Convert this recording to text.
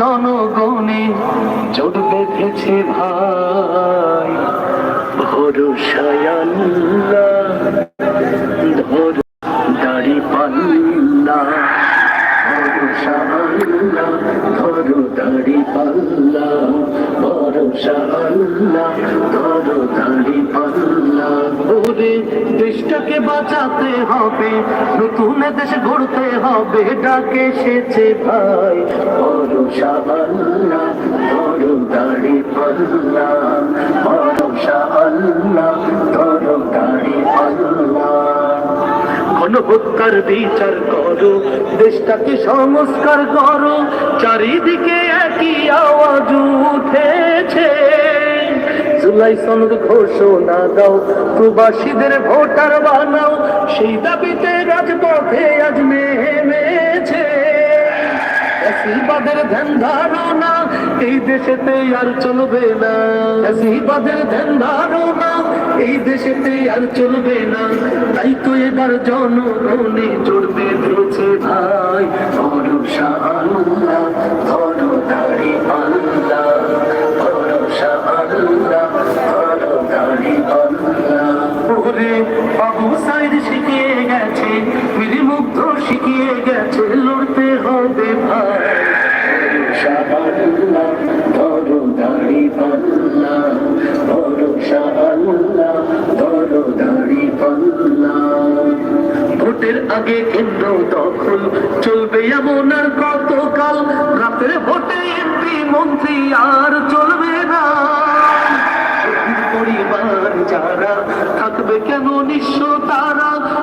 জনগণে জোট বেঁধেছে ভাই। ভরসায় সায়ান্লা ধর দাড়ি পাল্লা। ভরসা আল্লাহ, ধরো দাড়ি পাল্লা। ভরসা আল্লাহ, ধরো দেশটাকে বাঁচাতে হবে, নতুন দেশ গড়তে হবে, ডাকে এসেছে ভাই। পাল্লা। গণহত্যার বিচার করো, দেশটাকে সংস্কার করো, চারিদিকে একই আওয়াজ। সনদ ঘোষণা দাও, প্রবাসীদের ভোটার বানাও, সেই দাবিতে রাজপথে আজ ধারণা, এই দেশেতে আর চলবে না। ফ্যাসিবাদের ধ্যান ধারণা, এই দেশেতে আর চলবে না। তাই তো এবার জনগণে জড়বে দিয়েছে ভাই ভরসা গেছে ফিরে মুগ্ধ শিখিয়ে গেছে, লড়তে হবে ভাই। ভোটের আগে কেন্দ্র দখল, চলবে এমন আর কতকাল রাতের ভোটে এমপি, মন্ত্রী আর চলবে না। পরিবার যারা থাকবে কেন নিঃস্ব তারা?